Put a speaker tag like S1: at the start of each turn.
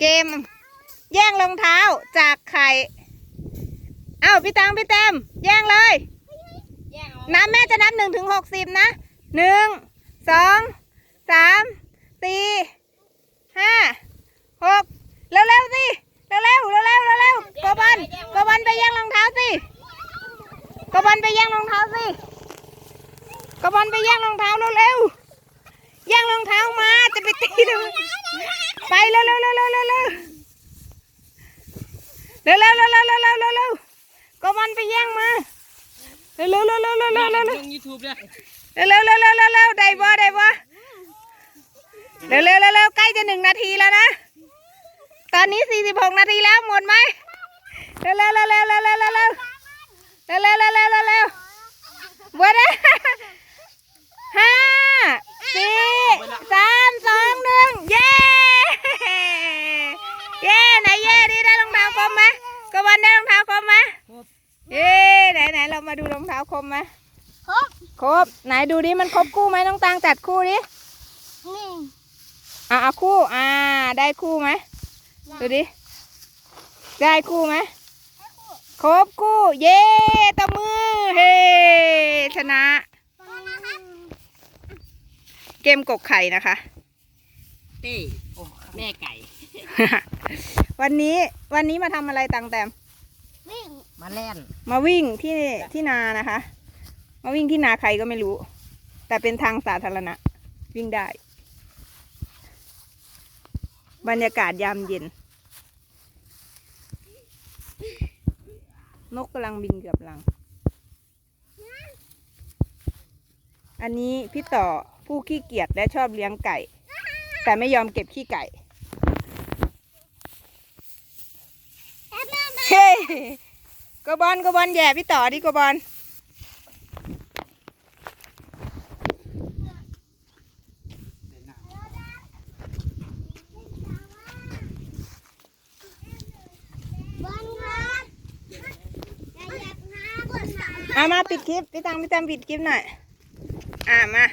S1: เกม แย่งรองเท้าจากไข่เอ้าพี่ตังพี่เต็ม แย่งเลย นับแม่จะนับหนึ่งถึงหกสิบนะหนึ่งสองสามสี่ห้าหกเร็วเร็วสิเร็วเร็วเร็วเร็วเร็วกบอลกบอลไปแย่งรองเท้าสิกบอลไปแย่งรองเท้าสิกบอลไปแย่งรองเท้าเร็วเร็วแย่งรองเท้ามาจะไปตีเลย เร็วเร็วเร็วเร็วเร็วเร็วเร็วเร็วเร็วเร็วเร็วเร็วเร็วเร็วโกบอลไปแย่งมาเร็วเร็วเร็วเร็วเร็วเร็วเร็วเร็ว
S2: ลงยูทูบเลย
S1: เร็วเร็วเร็วเร็วเร็วเร็วได้บ่ได้บ่เร็วเร็วเร็วเร็วใกล้จะหนึ่งนาทีแล้วนะ ตอนนี้สี่สิบหกนาทีแล้วหมดไหมเร็วเร็วเร็วเร็วเร็วเร็วเร็วเร็วเร็วเร็วเร็วเร็วเร็วเร็วหมดแล้วห้าสี่สามสองหนึ่งเย้เย้ไหนเย้ดิได้รองเท้าคมไหมกบวันได้รองเท้าคมไหมเย้ไหนไหนเรา มาดูรองเท้าคมไหม
S3: ครบ
S1: ครบไหนดูดิมันครบคู่ไหมน้องตังจัดคู่ดิ
S3: นี่
S1: อะเอาคู่อ่า ได้คู่ไหมดูดิได้คู่ไหมครบคู่ เย้ตบมือเฮ้ชนะ เกมกกไข่นะคะ
S2: เต้โอ้แม่ไก่
S1: วันนี้วันนี้มาทำอะไรตังแตม
S3: วิ่ง
S2: มาแล่น
S1: มาวิ่งที่ที่นานะคะ มาวิ่งที่นาใครก็ไม่รู้ แต่เป็นทางสาธารณะ วิ่งได้ บรรยากาศยามเย็น นกกำลังบินเกือบหลัง อันนี้พี่ต่อผู้ขี้เกียจและชอบเลี้ยงไก่ แต่ไม่ยอมเก็บขี้ไก่ เฮ้ ยกบอลกบอลแย่พี่ต่อดิกบอล
S3: บอลครับอย่าเหยียบนะบอลนะ
S1: เอามาปิดคลิปพี่ตังพี่ตังปิดคลิปหน่อย อ่ามา